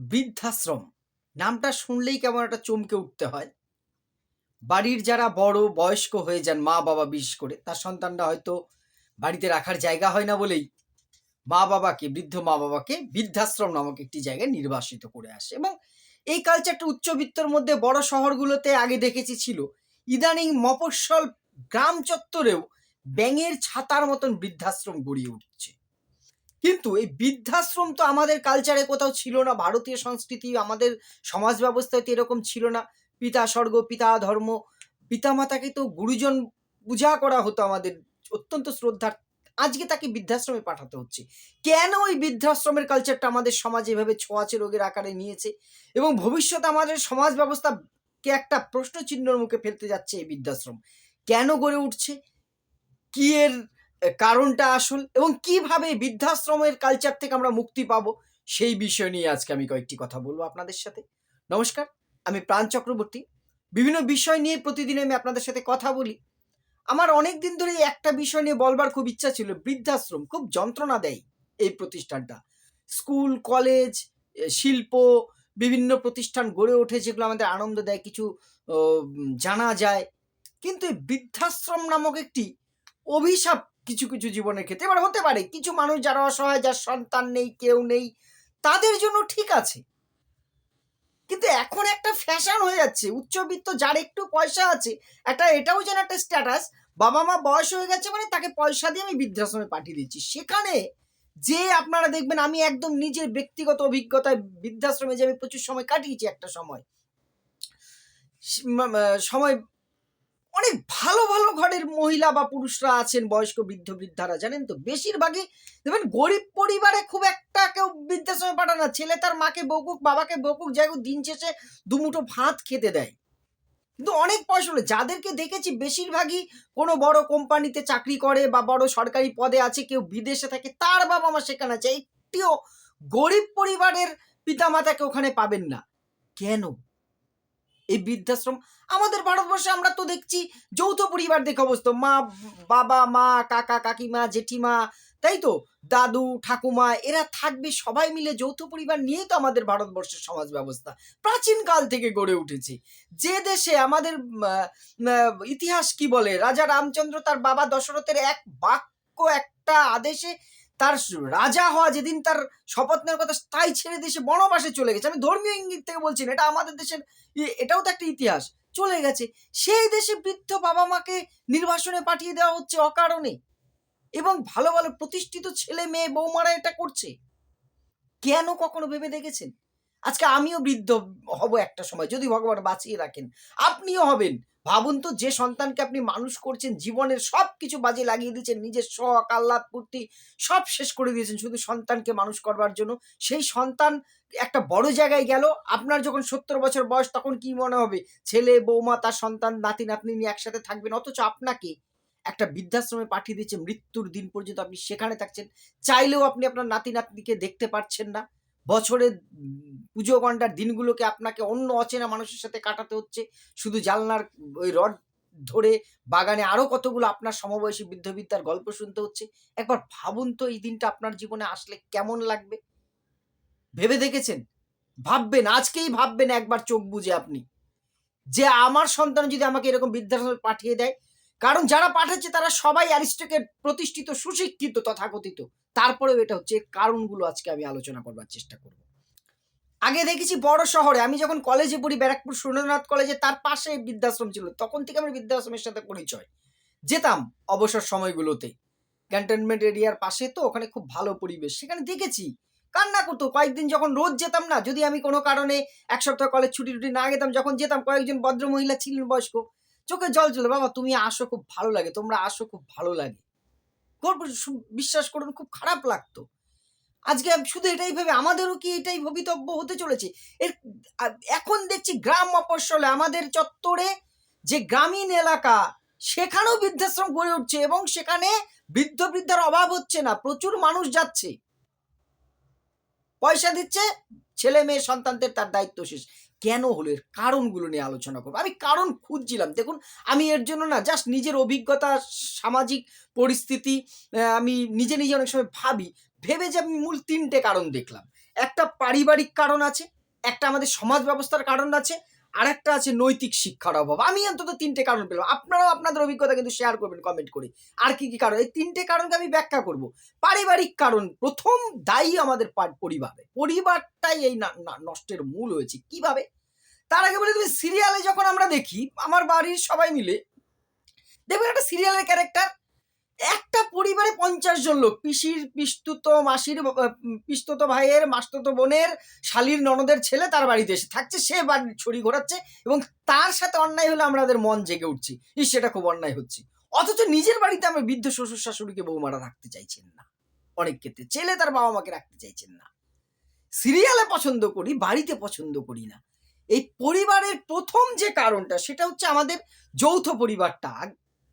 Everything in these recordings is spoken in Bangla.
বৃদ্ধাশ্রম। নামটা শুনলেই কেমন একটা চমকে উঠতে হয়। বাড়ির যারা বড়, বয়স্ক হয়ে যান মা বাবা বিশেষ করে, তার সন্তানরা হয়তো বাড়িতে রাখার জায়গা হয় না বলেই মা বাবাকে বৃদ্ধ মা বাবাকে বৃদ্ধাশ্রম নামক একটি জায়গায় নির্বাসিত করে আসে এবং এই কালচারটা উচ্চবিত্তর মধ্যে বড় শহরগুলোতে আগে দেখেছি ছিল। ইদানিং মফস্বল গ্রাম চত্বরেও ব্যাঙের ছাতার মতন বৃদ্ধাশ্রম গড়িয়ে উঠছে। কিন্তু এই বৃদ্ধাশ্রম তো আমাদের কালচারে কোথাও ছিল না, ভারতীয় সংস্কৃতি, আমাদের সমাজ ব্যবস্থায় তো এরকম ছিল না। পিতা স্বর্গ, পিতা ধর্ম, পিতামাতাকে তো গুরুজন পূজা করা হতো আমাদের, অত্যন্ত শ্রদ্ধার। আজকে তাকে বৃদ্ধাশ্রমে পাঠাতে হচ্ছে। কেন ওই বৃদ্ধাশ্রমের কালচারটা আমাদের সমাজে এভাবে ছোঁয়াচে রোগের আকারে নিয়েছে? এবং ভবিষ্যতে আমাদের সমাজ ব্যবস্থাকে একটা প্রশ্ন চিহ্নের মুখে ফেলতে যাচ্ছে এই বৃদ্ধাশ্রম। কেন গড়ে উঠছে? কি এর কারণটা আসল এবং কীভাবে বৃদ্ধাশ্রমের কালচার থেকে আমরা মুক্তি পাবো, সেই বিষয় নিয়ে আজকে আমি কয়েকটি কথা বলব আপনাদের সাথে। নমস্কার, আমি প্রাণ চক্রবর্তী। বিভিন্ন বিষয় নিয়ে প্রতিদিন আমি আপনাদের সাথে কথা বলি। আমার অনেক দিন ধরে একটা বিষয় নিয়ে বলবার খুব ইচ্ছা ছিল, বৃদ্ধাশ্রম। খুব যন্ত্রণা দেয় এই প্রতিষ্ঠানটা। স্কুল, কলেজ শিল্প, বিভিন্ন প্রতিষ্ঠান গড়ে ওঠে যেগুলো আমাদের আনন্দ দেয়, কিছু জানা যায়। কিন্তু বৃদ্ধাশ্রম নামক একটি অভিশাপ কিছু কিছু জীবনের ক্ষেত্রে। এবার হতে পারে, কিছু মানুষ যারা অসহায়, যার সন্তান নেই, কেউ নেই, তাদের জন্য ঠিক আছে। কিন্তু এখন একটা ফ্যাশন হয়ে যাচ্ছে। উচ্চবিত্ত যার একটু পয়সা আছে, একটা এটাও যেন একটা স্ট্যাটাস বাবা মা বয়স হয়ে গেছে মানে তাকে পয়সা দিয়ে আমি বৃদ্ধাশ্রমে পাঠিয়ে দিচ্ছি। সেখানে যে আপনারা দেখবেন, আমি একদম নিজের ব্যক্তিগত অভিজ্ঞতায় বৃদ্ধাশ্রমে যে আমি প্রচুর সময় কাটিয়েছি একটা সময় সময় অনেক ভালো ভালো ঘরের মহিলা বা পুরুষরা আছেন, বয়স্ক, বৃদ্ধ, বৃদ্ধারা, জানেন তো? বেশিরভাগই দেখবেন গরিব পরিবারে খুব একটা কেউ বৃদ্ধাশ্রমে পাঠায় না। ছেলে তার মাকে বকুক, বাবাকে বকুক, যাই দিন শেষে দুমুঠো ভাত খেতে দেয়। কিন্তু অনেক পয়সা হলো। যাদেরকে দেখেছি বেশিরভাগই কোনো বড় কোম্পানিতে চাকরি করে বা বড় সরকারি পদে আছে, কেউ বিদেশে থাকে, তার বাবা মা সেখানে আছে। একটিও গরিব পরিবারের পিতামাতাকে ওখানে পাবেন না। কেন? এই বৃদ্ধাশ্রম। আমাদের ভারতবর্ষে আমরা তো দেখছি যৌথ পরিবার দেখে অবস্থা মা, বাবা, মা, কাকা, কাকিমা, জেঠিমা, তাই তো? দাদু, ঠাকুমা, এরা থাকবে সবাই মিলে যৌথ পরিবার নিয়েই তো আমাদের ভারতবর্ষের সমাজ ব্যবস্থা। প্রাচীন কাল থেকে গড়ে উঠেছে। যে দেশে আমাদের ইতিহাস কি বলে? রাজা রামচন্দ্র তার বাবা দশরথের এক বাক্য, একটা আদেশে তার রাজা হওয়া যেদিন তার শপথ নেওয়ার কথা তাই ছেড়ে দেশে বনবাসে চলে গেছে। আমি ধর্মীয় ইঙ্গিত থেকে বলছি না, এটা আমাদের দেশের ই- এটাও তো একটা ইতিহাস। চলে গেছে। সেই দেশে বৃদ্ধ বাবা মাকে নির্বাসনে পাঠিয়ে দেওয়া হচ্ছে অকারণে। এবং ভালো ভালো প্রতিষ্ঠিত ছেলে মেয়ে বৌমারা এটা করছে। কেন কখনো ভেবে দেখেছেন? আজকে আমিও বৃদ্ধ হব একটা সময়, যদি ভগবান বাঁচিয়ে রাখেন। আপনিও হবেন। ভাবুন তো, যে সন্তানকে আপনি মানুষ করছেন, জীবনের সব কিছু বাজে লাগিয়ে দিয়েছেন, নিজের শখ, আহ্লাদ পূর্তি সব শেষ করে দিয়েছেন শুধু সন্তানকে মানুষ করবার জন্য। সেই সন্তান একটা বড় জায়গায় গেল, আপনার যখন সত্তর বছর বয়স তখন কি মনে হবে? ছেলে, বৌমা, তার সন্তান, নাতি, নাতনি নিয়ে একসাথে থাকবেন, অথচ আপনাকে একটা বৃদ্ধাশ্রমে পাঠিয়ে দিয়েছে, মৃত্যুর দিন পর্যন্ত আপনি সেখানে থাকছেন। চাইলেও আপনি আপনার নাতি নাতনিকে দেখতে পারছেন না। বছরের পুজো ঘণ্টার দিনগুলোকে আপনাকে অন্য অচেনা মানুষের সাথে কাটাতে হচ্ছে। শুধু জানলার ওই রড ধরে বাগানে আরও কতগুলো আপনার সমবয়সী বৃদ্ধবিদ্যার গল্প শুনতে হচ্ছে। একবার ভাবুন তো এই দিনটা আপনার জীবনে আসলে কেমন লাগবে? ভেবে দেখেছেন? ভাববেন, আজকেই ভাববেন একবার চোখ বুঝে আপনি। যে আমার সন্তান যদি আমাকে এরকম বৃদ্ধাশ্রমে পাঠিয়ে দেয় কারণ যারা পাঠাচ্ছে তারা সবাই অ্যারিস্টকের প্রতিষ্ঠিত, সুশিক্ষিত, তথাকথিত। তারপরেও এটা হচ্ছে কারণগুলো আজকে আমি আলোচনা করবার চেষ্টা করব। আগে দেখেছি বড় শহরে, আমি যখন কলেজে পড়ি, ব্যারাকপুর সুরেন্দ্রনাথ কলেজে তার পাশে বৃদ্ধাশ্রম ছিল। তখন থেকে আমার বৃদ্ধাশ্রমের সাথে পরিচয়। যেতাম অবসর সময়গুলোতে। ক্যান্টনমেন্ট এরিয়ার পাশে তো, ওখানে খুব ভালো পরিবেশ। সেখানে দেখেছি, কান্না করতো। কয়েকদিন যখন রোজ যেতাম না, যদি আমি কোনো কারণে এক সপ্তাহ কলেজ ছুটি টুটি না যেতাম যখন যেতাম কয়েকজন ভদ্র মহিলা ছিলেন বয়স্ক চোখে জল চলে বাবা, তুমি আসো, খুব ভালো লাগে, তোমরা আসো, খুব ভালো লাগে। গল্প বিশ্বাস করুন, খুব খারাপ লাগতো। আজকে শুধু এটাই ভেবে, আমাদেরও কি এটাই ভবিতব্য হতে চলেছে? এর এখন দেখছি গ্রাম মফস্বলে আমাদের চত্বরে যে গ্রামীণ এলাকা, সেখানেও বৃদ্ধাশ্রম গড়ে উঠছে এবং সেখানে বৃদ্ধ বৃদ্ধার অভাব হচ্ছে না, প্রচুর মানুষ যাচ্ছে। পয়সা দিচ্ছে, ছেলে মেয়ে সন্তানদের তার দায়িত্ব শেষ। কেন হলো? এর কারণগুলো নিয়ে আলোচনা করব। আমি কারণ খুঁজছিলাম। দেখুন, আমি এর জন্য না জাস্ট নিজের অভিজ্ঞতা, সামাজিক পরিস্থিতি আমি নিজে নিজে অনেক সময় ভাবি। ভেবে যে আমি মূল তিনটে কারণ দেখলাম। একটা পারিবারিক কারণ আছে, একটা আমাদের সমাজ ব্যবস্থার কারণ আছে আর একটা আছে নৈতিক শিক্ষার অভাব। আমি অন্তত তিনটে কারণ পেলাম। আপনারাও আপনাদের অভিজ্ঞতা কিন্তু শেয়ার করবেন কমেন্ট করে। আর কি কি কারণ? এই তিনটে কারণকে আমি ব্যাখ্যা করব। পারিবারিক কারণ প্রথম দায়ী আমাদের পরিবারে। পরিবারটাই এই নষ্টের মূল হয়েছে। কীভাবে? তার আগে বলে তুমি সিরিয়ালে যখন আমরা দেখি, আমার বাড়ির সবাই মিলে দেখবেন একটা সিরিয়ালের ক্যারেক্টার একটা পরিবারে পঞ্চাশ জন লোক, পিসির, পিস্তুত মাসির পিস্তুত ভাইয়ের, মাস্তুত বোনের, শালির ননদের ছেলে তার বাড়িতে এসে থাকছে, সে বাড়ির ছড়ি ঘোরাচ্ছে এবং তার সাথে অন্যায় হলে আমাদের মন জেগে উঠছি। ইস, সেটা খুব অন্যায় হচ্ছে। অথচ নিজের বাড়িতে আমরা বৃদ্ধ শ্বশুর শাশুড়িকে বৌমারা রাখতে চাইছেন না। অনেক ক্ষেত্রে ছেলে তার বাবা মাকে রাখতে চাইছেন না। সিরিয়ালে পছন্দ করি, বাড়িতে পছন্দ করি না। এই পরিবারের প্রথম যে কারণটা, সেটা হচ্ছে আমাদের যৌথ পরিবারটা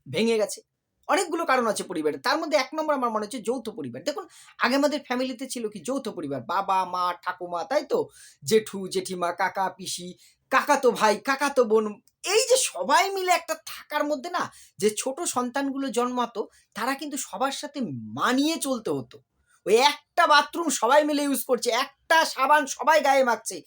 ভেঙে গেছে। অনেকগুলো কারণ আছে পরিবারের তার মধ্যে এক নম্বর আমার মনে হচ্ছে যৌথ পরিবার। দেখুন, আগে আমাদের ফ্যামিলিতে ছিল কি যৌথ পরিবার। বাবা, মা, ঠাকুমা, তাই তো? জেঠু, জেঠিমা, কাকা, পিসি, কাকা তো ভাই, কাকা তো বোন। এই যে সবাই মিলে একটা থাকার মধ্যে না, যে ছোট সন্তানগুলো জন্মাতো, তারা কিন্তু সবার সাথে মানিয়ে চলতে হতো। ওই একটা বাথরুম সবাই মিলে ইউজ করছে, একটা সাবান সবাই গায়ে মাখছে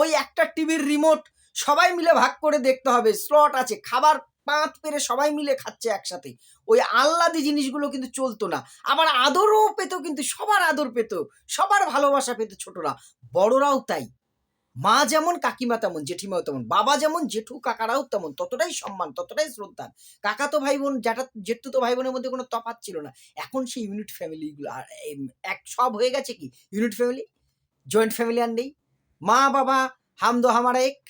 ওই একটা টিভির রিমোট সবাই মিলে ভাগ করে দেখতে হবে স্লট আছে, খাবার পাঁচ পেরে সবাই মিলে খাচ্ছে একসাথে। ওই আহ্লাদি জিনিসগুলো কিন্তু চলতো না। আবার আদরও পেত কিন্তু, সবার আদর পেত, সবার ভালোবাসা পেত ছোটরা। বড়রাও তাই। মা যেমন, কাকিমা তেমন, জেঠিমাও তেমন, বাবা যেমন, জেঠু কাকারাও তেমন, ততটাই সম্মান, ততটাই শ্রদ্ধা। কাকা তো ভাই বোন যেটা জেঠু তো ভাই বোনের মধ্যে কোনো তফাৎ ছিল না। এখন সেই ইউনিট ফ্যামিলিগুলো এক, সব হয়ে গেছে কি? ইউনিট ফ্যামিলি জয়েন্ট ফ্যামিলি আর নেই। মা, বাবা হাম দো হামারা এক।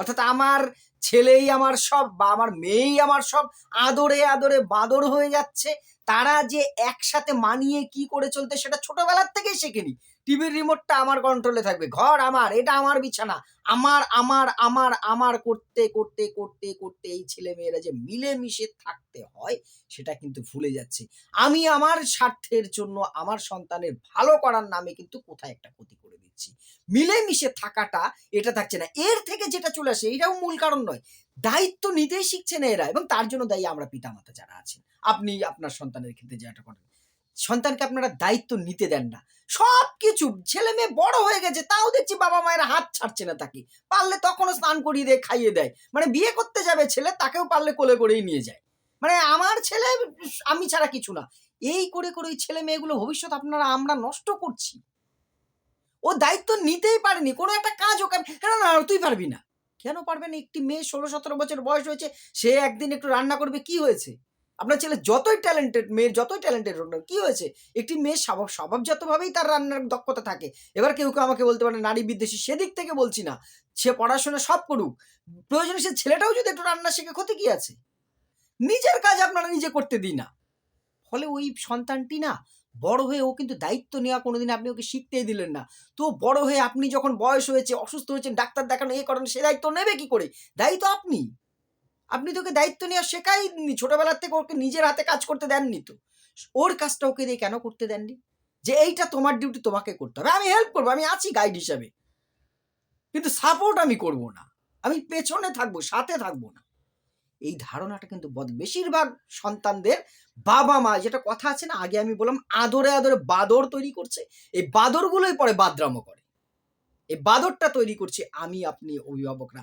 অর্থাৎ আমার ছেলেই আমার সব বা আমার মেয়েই আমার সব আদরে আদরে বাদর হয়ে যাচ্ছে। তারা যে একসাথে মানিয়ে কি করে চলতে সেটা ছোটবেলার থেকেই শেখেনি। টিভির রিমোটটা আমার কন্ট্রোলে থাকবে। ঘর আমার, এটা আমার বিছানা। আমার আমার আমার আমার করতে করতে করতে করতে এই ছেলে মেয়েরা যে মিলেমিশে থাকতে হয়, সেটা কিন্তু ভুলে যাচ্ছে। আমি আমার স্বার্থের জন্য, আমার সন্তানের ভালো করার নামে কিন্তু কোথায় একটা ক্ষতি করে? দিচ্ছি মিলেমিশে থাকাটা এটা থাকছে না। এর থেকে যেটা চলে আসে, এটাও মূল কারণ নয়। দায়িত্ব নিতেই শিখছে না এরা এবং তার জন্য দায়ী আমরা পিতামাতা যারা আছেন। আপনি আপনার সন্তানের ক্ষেত্রে যেটা করেন। সন্তানকে আপনারা দায়িত্ব নিতে দেন না। সব কিছু ছেলে মেয়ে বড় হয়ে গেছে, তাও দেখছি বাবা মায়ের হাত ছাড়ছে না তাকে। পারলে তখনও স্নান করিয়ে দেয়, খাইয়ে দেয়। মানে বিয়ে করতে যাবে ছেলে, তাকেও পারলে কোলে করেই নিয়ে যায়। মানে আমার ছেলে, আমি ছাড়া কিছু না। এই করে করে ওই ছেলে মেয়েগুলো ভবিষ্যৎ আপনারা, আমরা নষ্ট করছি। ও দায়িত্ব নিতেই পারেনি। কোনো একটা কাজ ওকে না না তুই পারবি না। কেন পারবে না? একটি মেয়ে ষোলো, সতেরো বছর বয়স হয়েছে, সে একদিন একটু রান্না করবে, কি হয়েছে? আপনার ছেলে যতই ট্যালেন্টেড মেয়ের যতই ট্যালেন্টেড হোক কি হয়েছে? একটি মেয়ে স্বভাব স্বভাবজাতভাবেই তার রান্নার দক্ষতা থাকে। এবার কেউ কেউ আমাকে বলতে পারে, নারী বিদ্বেষী, সেদিক থেকে বলছি না। সে পড়াশোনা সব করুক। প্রয়োজনে সে ছেলেটাও যদি একটু রান্না শিখে, ক্ষতি কি আছে? নিজের কাজ আপনারা নিজে করতে দিই না। ফলে ওই সন্তানটি না বড় হয়ে ও কিন্তু দায়িত্ব নেওয়া কোনোদিন আপনি ওকে শিখতেই দিলেন না। তো বড় হয়ে আপনি যখন বয়স হয়েছে, অসুস্থ হয়েছেন, ডাক্তার দেখানো, এ করেন, সে দায়িত্ব নেবে কি করে? দায়িত্ব আপনি। আপনি তোকে দায়িত্ব নেওয়া শেখাইনি, ছোটবেলার থেকে ওকে নিজের হাতে কাজ করতে দেননি তো। ওর কাজটা ওকে দিয়ে কেন করতে দেননি? যে এইটা তোমার ডিউটি তোমাকে করতে হবে। আমি হেল্প করব, আমি আছি গাইড হিসাবে। কিন্তু সাপোর্ট আমি করব না। আমি পেছনে থাকব, সাথে থাকব না। এই ধারণাটা কিন্তু বদ- বেশিরভাগ সন্তানদের বাবা মা যেটা কথা আছে না, আগে আমি বললাম আদরে আদরে বাদর তৈরি করছে, এই বাদরগুলোই পরে বাদরামো করে। এই বাদরটা তৈরি করছে আমি, আপনি, অভিভাবকরা।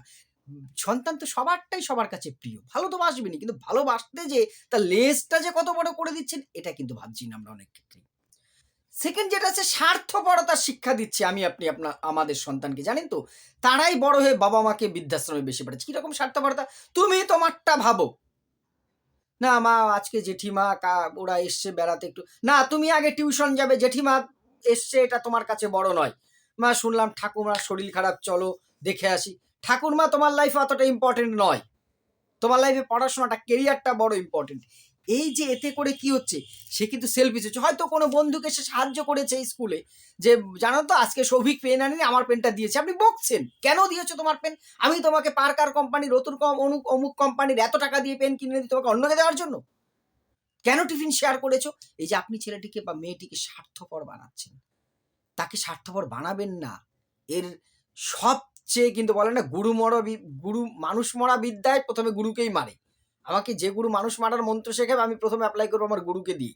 সন্তান তো সবারটাই সবার কাছে প্রিয়, ভালো তো বাসবেনি কিন্তু ভালোবাসতে যে, তার লেজটা যে কত বড় করে দিচ্ছেন, এটা কিন্তু ভাবছি না আমরা অনেক ক্ষেত্রে সেকেন্ড যেটা আছে স্বার্থপরতার শিক্ষা দিচ্ছে আমি আপনি আপনার, আমাদের সন্তানকে, জানেন তো? তারাই বড় হয়ে বাবা মাকে বৃদ্ধাশ্রমে বেশি পাঠাচ্ছে। কীরকম স্বার্থপরতা? তুমি তোমারটা ভাবো। না, মা, আজকে জেঠিমা, কা, ওরা এসছে বেড়াতে একটু। না, তুমি আগে টিউশন যাবে, জেঠিমা এসছে, এটা তোমার কাছে বড় নয়। মা, শুনলাম ঠাকুমার শরীর খারাপ, চলো দেখে আসি। ঠাকুরমা, তোমার লাইফে অতটা ইম্পর্টেন্ট নয়। তোমার লাইফে পড়াশোনাটা কেরিয়ারটা বড় ইম্পর্টেন্ট এই যে এতে করে কি হচ্ছে? সে কিন্তু সেলফিস হচ্ছে। হয়তো কোনো বন্ধুকে সে সাহায্য করেছে স্কুলে যে, জানো তো, আজকে সৌভিক পেন আনিনি, আমার পেনটা দিয়েছে। আপনি বকছেন। কেন দিয়েছ তোমার পেন আমি তোমাকে পার্কার কোম্পানির রতুর কম অনুক অমুক কোম্পানির এত টাকা দিয়ে পেন কিনে দিই তোমাকে অন্যকে দেওয়ার জন্য? কেন টিফিন শেয়ার করেছ? এই যে আপনি ছেলেটিকে বা মেয়েটিকে স্বার্থপর বানাচ্ছেন। তাকে স্বার্থপর বানাবেন না। এর সবচেয়ে কিন্তু বলে না গুরু মরা গুরু মানুষ মরা বিদ্যায় প্রথমে গুরুকেই মারে। আমাকে যে গুরু মানুষ মারার মন্ত্র শেখাবে, আমি প্রথমে অ্যাপ্লাই করব আমার গুরুকে দিই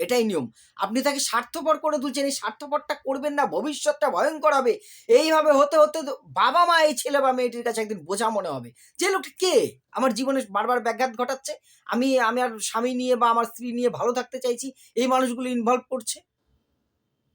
এটাই নিয়ম। আপনি তাকে স্বার্থপর করে তুলছেন, এই স্বার্থপরটা করবেন না, ভবিষ্যৎটা ভয়ঙ্কর হবে। এইভাবে হতে হতে বাবা মা এই ছেলে বা মেয়েটির কাছে একদিন বোঝা মনে হবে যে লোকটা কে আমার জীবনে বারবার ব্যাঘাত ঘটাচ্ছে? আমি আমি আর স্বামী নিয়ে বা আমার স্ত্রী নিয়ে ভালো থাকতে চাইছি? এই মানুষগুলো ইনভলভ করছে?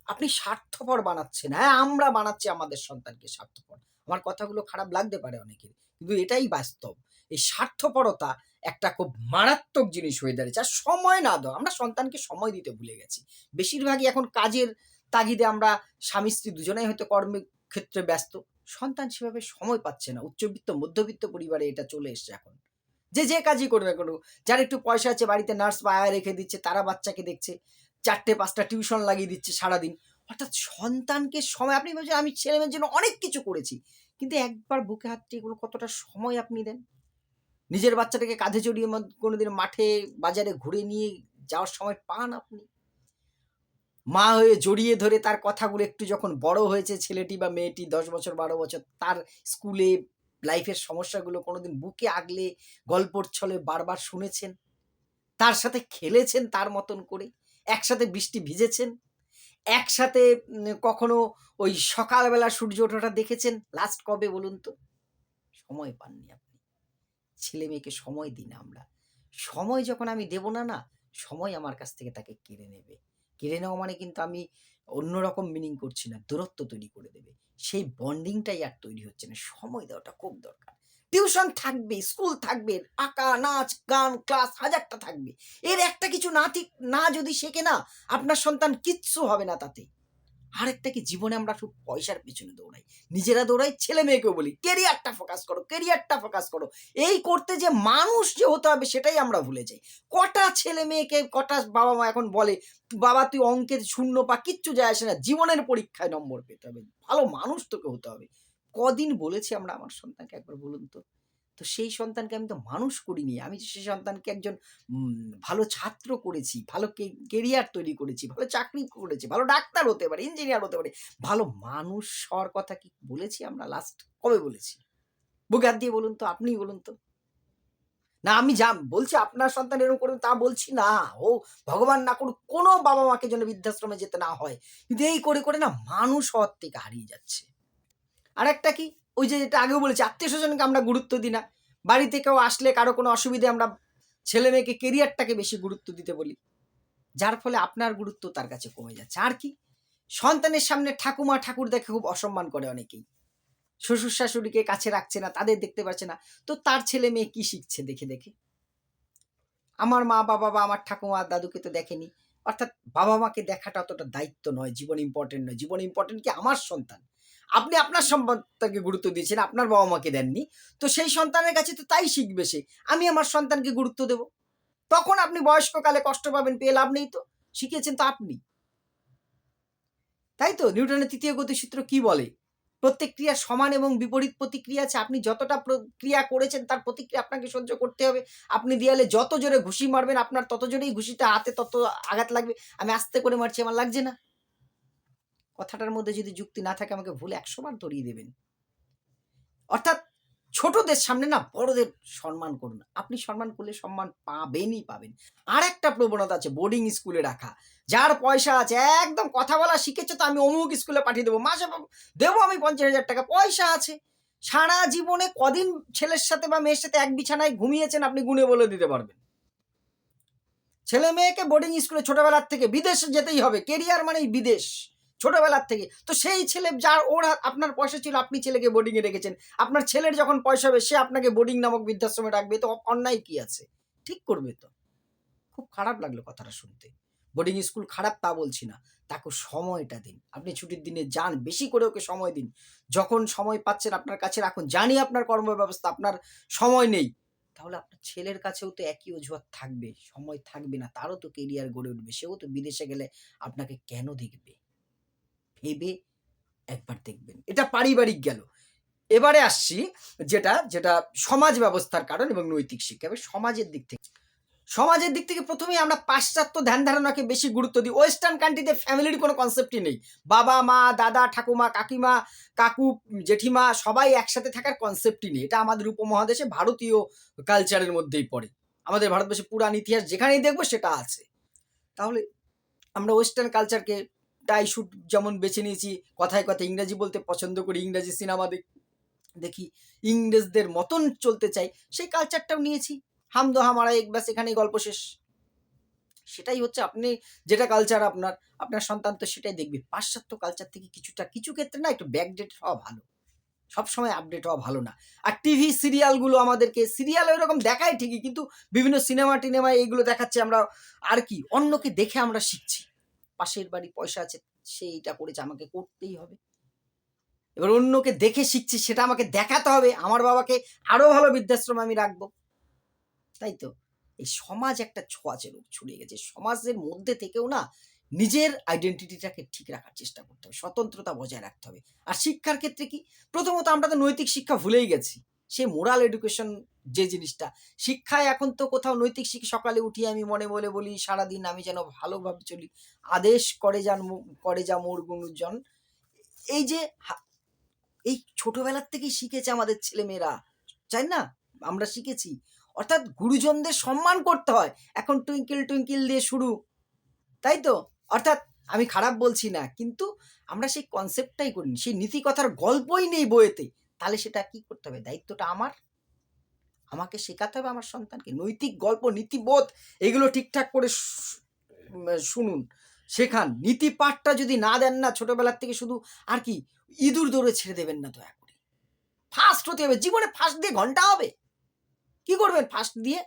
আপনি স্বার্থপর বানাচ্ছেন। হ্যাঁ আমরা বানাচ্ছি আমাদের সন্তানকে স্বার্থপর। আমার কথাগুলো খারাপ লাগতে পারে অনেকের, কিন্তু এটাই বাস্তব। এই স্বার্থপরতা একটা খুব মারাত্মক জিনিস হয়ে দাঁড়িয়েছে। আর সময় না দাও, আমরা সন্তানকে সময় দিতে ভুলে গেছি। বেশিরভাগই এখন কাজের তাগিদে আমরা স্বামী স্ত্রী দুজনেই হয়তো কর্মের ক্ষেত্রে ব্যস্ত। সন্তান সেভাবে সময় পাচ্ছে না। উচ্চবিত্ত, মধ্যবিত্ত পরিবারে এটা চলে এসছে এখন। যে যে কাজই করবে কোনো, যার একটু পয়সা আছে, বাড়িতে নার্স বা আয়া রেখে দিচ্ছে, তারা বাচ্চাকে দেখছে, চারটে, পাঁচটা টিউশন লাগিয়ে দিচ্ছে সারাদিন। অর্থাৎ সন্তানকে সময়, আপনি বলছেন আমি ছেলে মেয়ের জন্য অনেক কিছু করেছি, কিন্তু একবার বুকে হাত দিয়ে এগুলো কতটা সময় আপনি দেন? নিজের বাচ্চাটাকে কাঁধে মদ- কোনোদিন মাঠে, বাজারে ঘুরে নিয়ে যাওয়ার সময় পান আপনি? মা হয়ে জড়িয়ে ধরে তার কথাগুলো একটু যখন বড় হয়েছে ছেলেটি বা মেয়েটি, দশ বছর, বারো বছর, তার স্কুলে লাইফের সমস্যাগুলো কোনোদিন বুকে আগলে গল্পর ছলে বারবার শুনেছেন? তার সাথে খেলেছেন তার মতন করে? একসাথে বৃষ্টি ভিজেছেন? একসাথে কখনো ওই সকালবেলা সূর্য ওঠাটা দেখেছেন? লাস্ট কবে বলুন তো? সময় পাননি আপনি। ছেলে মেয়েকে সময় দিন আমরা। সময় যখন আমি দেব না না, সময় আমার কাছ থেকে তাকে কেড়ে নেবে। কেড়ে নেওয়া মানে কিন্তু আমি অন্যরকম মিনিং করছি না, দূরত্ব তৈরি করে দেবে। সেই বন্ডিংটাই আর তৈরি হচ্ছে না, সময় দেওয়াটা খুব দরকার। টিউশন থাকবে স্কুল থাকবে, আঁকা, নাচ, গান ক্লাস হাজারটা থাকবে। এর একটা কিছু না ঠিক, না যদি শেখে না, আপনার সন্তান কিচ্ছু হবে না তাতে। আরেকটা কি জীবনে আমরা খুব পয়সার পিছনে দৌড়াই? নিজেরা দৌড়াই, ছেলে মেয়েকেও বলি কেরিয়ারটা ফোকাস করো কেরিয়ারটা ফোকাস করো। এই করতে যে মানুষ যে হতে হবে, সেটাই আমরা ভুলে যাই। কটা ছেলে মেয়েকে, কটা বাবা মা এখন বলে, বাবা, তুই অঙ্কের শূন্য পা, কিচ্ছু যায় আসে না, জীবনের পরীক্ষায় নম্বর পেতে হবে। ভালো মানুষ তোকে হতে হবে। কদিন বলেছি আমরা আমার সন্তানকে, একবার বলুন তো। তো সেই সন্তানকে আমি তো মানুষ করিনি। আমি সেই সন্তানকে একজন ভালো ছাত্র করেছি, ভালো কেরিয়ার তৈরি করেছি, ভালো চাকরি করেছি, ভালো ডাক্তার হতে পারে ইঞ্জিনিয়ার হতে পারে। ভালো মানুষ হওয়ার কথা কি বলেছি আমরা? লাস্ট কবে বলেছি? বুকে হাত দিয়ে বলুন তো, আপনিই বলুন তো। না, আমি যা বলছি আপনার সন্তান এরকম করুন তা বলছি না। ও ভগবান না করুক, কোনো বাবা মাকে যেন বৃদ্ধাশ্রমে যেতে না হয়। কিন্তু এই করে করে না মানুষ হওয়ার থেকে হারিয়ে যাচ্ছে। আর একটা কি? ওই যে যেটা আগেও বলেছি, আত্মীয় স্বজনকে আমরা গুরুত্ব দিই না। বাড়িতে কেউ আসলে কারও কোনো অসুবিধে আমরা ছেলে মেয়েকে কেরিয়ারটাকে বেশি গুরুত্ব দিতে বলি। যার ফলে আপনার গুরুত্ব তার কাছে কমে যাচ্ছে। আর কি? সন্তানের সামনে ঠাকুমা ঠাকুর দেখে খুব অসম্মান করে অনেকেই। শ্বশুর শাশুড়িকে কাছে রাখছে না, তাদের দেখতে পাচ্ছে না। তো তার ছেলে মেয়ে কি শিখছে দেখে দেখে? আমার মা বাবা বা আমার ঠাকুমা দাদুকে তো দেখেনি। অর্থাৎ বাবা মাকে দেখাটা অতটা দায়িত্ব নয়, জীবন ইম্পর্টেন্ট নয়। জীবন ইম্পর্টেন্ট কি আমার সন্তান? আপনি আপনার সন্তানকে গুরুত্ব দিয়েছেন, আপনার বাবা মাকে দেননি, তো সেই সন্তানের কাছে তো তাই শিখবে সে, আমি আমার সন্তানকে গুরুত্ব দেব। তখন আপনি বয়স্ককালে কষ্ট পাবেন, পেয়ে লাভ নেই তো, শিখিয়েছেন তো আপনি। তাই তো? নিউটনের তৃতীয় গতিসূত্র কি বলে? প্রত্যেক ক্রিয়া সমান এবং বিপরীত প্রতিক্রিয়া আছে, আপনি যতটা ক্রিয়া করেছেন তার প্রতিক্রিয়া আপনাকে সহ্য করতে হবে। আপনি দেয়ালে যত জোরে ঘুষি মারবেন, আপনার তত জোরেই ঘুষিটা হাতে তত আঘাত লাগবে, আমি আস্তে করে মারছি, আমার লাগছে না। কথাটার মধ্যে যদি যুক্তি না থাকে, আমাকে ভুল একশো বার ধরিয়ে দেবেন। অর্থাৎ ছোটদের সামনে না, বড়দের সম্মান করুন। আপনি সম্মান করলে সম্মান পাবেনই পাবেন। আর একটা প্রবণতা আছে বোর্ডিং স্কুলে রাখা। যার পয়সা আছে, একদম কথা বলা শিখেছে, তো আমি অমুক স্কুলে পাঠিয়ে দেবো। মাসে দেবো আমি পঞ্চাশ হাজার টাকা, পয়সা আছে। সারা জীবনে কদিন ছেলের সাথে বা মেয়ের সাথে এক বিছানায় ঘুমিয়েছেন, আপনি গুনে বলে দিতে পারবেন। ছেলে মেয়েকে বোর্ডিং স্কুলে ছোটবেলার থেকে বিদেশ যেতেই হবে। কেরিয়ার মানেই বিদেশ। ছোটবেলার থেকে। তো সেই ছেলে যার, ওর আপনার পয়সা ছিল, আপনি ছেলেকে বোর্ডিংয়ে রেখেছেন। আপনার ছেলের যখন পয়সা হবে, সে আপনাকে বোর্ডিং নামক বৃদ্ধাশ্রমে রাখবে। তো অন্যায় কি আছে? ঠিক করবে তো। খুব খারাপ লাগল কথাটা শুনতে। বোর্ডিং স্কুল খারাপ তা বলছি না। তাকে সময়টা দিন। আপনি ছুটির দিনে যান, বেশি করে ওকে সময় দিন। যখন সময় পাচ্ছেন আপনার কাছে রাখুন। জানি আপনার কর্ম ব্যবস্থা আপনার সময় নেই। তাহলে আপনার ছেলের কাছেও তো একই অজুহাত থাকবে। সময় থাকবে না। তারও তো কেরিয়ার গড়ে উঠবে। সেও তো বিদেশে গেলে আপনাকে কেন দেখবে? ভেবে একবার দেখবেন। এটা পারিবারিক গেল। এবারে আসছি যেটা যেটা সমাজ ব্যবস্থার কারণ এবং নৈতিক শিক্ষা। এবার সমাজের দিক থেকে। সমাজের দিক থেকে প্রথমেই আমরা পাশ্চাত্য ধ্যান ধারণাকে বেশি গুরুত্ব দিই। ওয়েস্টার্ন কান্ট্রিতে ফ্যামিলির কোনো কনসেপ্টই নেই। বাবা, মা, দাদা, ঠাকুমা, কাকিমা, কাকু, জেঠিমা সবাই একসাথে থাকার কনসেপ্টই নেই। এটা আমাদের উপমহাদেশে ভারতীয় কালচারের মধ্যেই পড়ে। আমাদের ভারতবর্ষে পুরাণ ইতিহাস যেখানেই দেখব সেটা আছে। তাহলে আমরা ওয়েস্টার্ন কালচারকে টাই শুট যেমন বেছে নিয়েছি, কথায় কথায় ইংরাজি বলতে পছন্দ করি, ইংরাজি সিনেমা দেখি ইংরেজদের মতন চলতে চাই, সেই কালচারটাও নিয়েছি। হাম দো হামারা এক ব্যাস এখানেই গল্প শেষ। সেটাই হচ্ছে আপনি, যেটা কালচার আপনার আপনার সন্তান তো সেটাই দেখবে। পাশ্চাত্য কালচার থেকে কিছুটা, কিছু ক্ষেত্রে না একটু ব্যাকডেট হওয়া ভালো। সবসময় আপডেট হওয়া ভালো না। আর টিভি সিরিয়ালগুলো আমাদেরকে সিরিয়াল এরকম দেখায় ঠিকই, কিন্তু বিভিন্ন সিনেমা টিনেমা এইগুলো দেখাচ্ছে আমরা, আর কি, অন্যকে দেখে আমরা শিখছি। পাশের বাড়ি পয়সা আছে সে এইটা করেছে, আমাকে করতেই হবে। এবার অন্যকে দেখে শিখছি, সেটা আমাকে দেখাতে হবে। আমার বাবাকে আরও ভালো বৃদ্ধাশ্রম আমি রাখব। তাই তো? এই সমাজ একটা ছোঁয়াচে রূপ ছড়িয়ে গেছে। সমাজের মধ্যে থেকেও না নিজের আইডেন্টিটিটাকে ঠিক রাখার চেষ্টা করতে হবে। স্বতন্ত্রতা বজায় রাখতে হবে। আর শিক্ষার ক্ষেত্রে কি? প্রথমত আমরা তো নৈতিক শিক্ষা ভুলেই গেছি। সে মোরাল এডুকেশন যে জিনিসটা। শিক্ষায় এখন তো কোথাও নৈতিক শিক্ষা সকালে উঠি আমি মনে বলে বলি, সারাদিন আমি যেন ভালোভাবে চলি। আদেশ করে যান করে যা মোর গুণজন। এই যে এই ছোটবেলার থেকেই শিখেছে আমাদের ছেলেমেয়েরা চাই না? আমরা শিখেছি। অর্থাৎ গুরুজনদের সম্মান করতে হয়। এখন টুইঙ্কেল টুইঙ্কেল দিয়ে শুরু। তাই তো? অর্থাৎ আমি খারাপ বলছি না, কিন্তু আমরা সেই কনসেপ্টটাই করিনি। সেই নীতি কথার গল্পই নেই বইয়েতে। তাহলে সেটা কি করতে হবে? দায়িত্বটা আমার। আমাকে শেখাতে হবে আমার সন্তানকে। নৈতিক গল্প, নীতিবোধ, এগুলো ঠিকঠাক করে শুনুন, শেখান। নীতি পাঠটা যদি না দেন না ছোটবেলার থেকে শুধু আর কি, ইঁদুর দৌড়ে ছেড়ে দেবেন না দয়া করে। ফার্স্ট হতে হবে। জীবনে ফার্স্ট দিয়ে ঘণ্টা হবে। কি করবেন ফার্স্ট দিয়ে?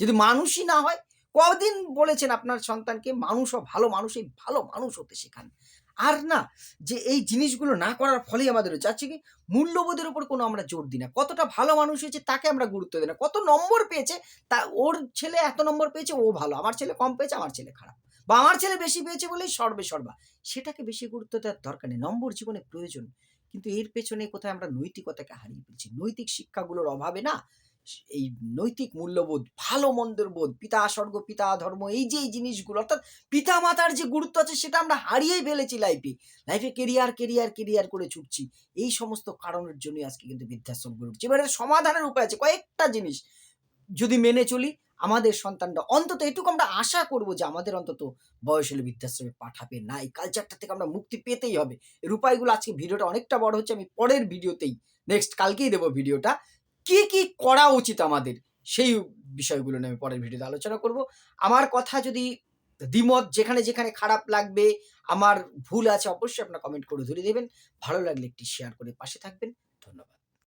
যদি মানুষই না হয়, কদিন বলেছেন আপনার সন্তানকে মানুষ ও ভালো মানুষ এই ভালো মানুষ হতে শেখান। আর না, যে এই জিনিসগুলো না করার ফলেই আমাদের হচ্ছে আছে কি? মূল্যবোধের উপর কোনো আমরা জোর দিই না। কতটা ভালো মানুষ হয়েছে তাকে আমরা গুরুত্ব দিই না। কত নম্বর পেয়েছে তা, ওর ছেলে এত নম্বর পেয়েছে, ও ভালো। আমার ছেলে কম পেয়েছে, আমার ছেলে খারাপ। বা আমার ছেলে বেশি পেয়েছে বলেই সর্বে সর্বা। সেটাকে বেশি গুরুত্ব দেওয়ার দরকার নেই। নম্বর জীবনে প্রয়োজন। কিন্তু এর পেছনে কোথায় আমরা নৈতিকতাকে হারিয়ে ফেলছি? নৈতিক শিক্ষাগুলোর অভাবে না এই নৈতিক মূল্যবোধ, ভালো মন্দের বোধ, পিতা স্বর্গ, পিতা ধর্ম, এই যে এই জিনিসগুলো, অর্থাৎ পিতা মাতার যে গুরুত্ব আছে, সেটা আমরা হারিয়েই ফেলেছি লাইফে লাইফে কেরিয়ার কেরিয়ার কেরিয়ার করে ছুটছি। এই সমস্ত কারণের জন্যই আজকে কিন্তু বৃদ্ধাশ্রম গড়ে উঠছে। এবারে সমাধানের উপায় আছে। কয়েকটা জিনিস যদি মেনে চলি, আমাদের সন্তানরা অন্তত এটুকু আমরা আশা করব যে আমাদের অন্তত বয়স হলে বৃদ্ধাশ্রমে পাঠাবে না। এই কালচারটা থেকে আমরা মুক্তি পেতেই হবে। এর উপায়গুলো আজকে ভিডিওটা অনেকটা বড় হচ্ছে। আমি পরের ভিডিওতেই নেক্সট কালকেই দেবো ভিডিওটা। কি কি করা উচিত আমাদের? সেই বিষয়গুলো নিয়ে আমি পরের ভিডিওতে আলোচনা করব। আমার কথা যদি দ্বিমত, যেখানে যেখানে খারাপ লাগবে, আমার ভুল আছে, অবশ্যই আপনার কমেন্ট করে ধরে দেবেন। ভালো লাগলে একটি শেয়ার করে পাশে থাকবেন। ধন্যবাদ।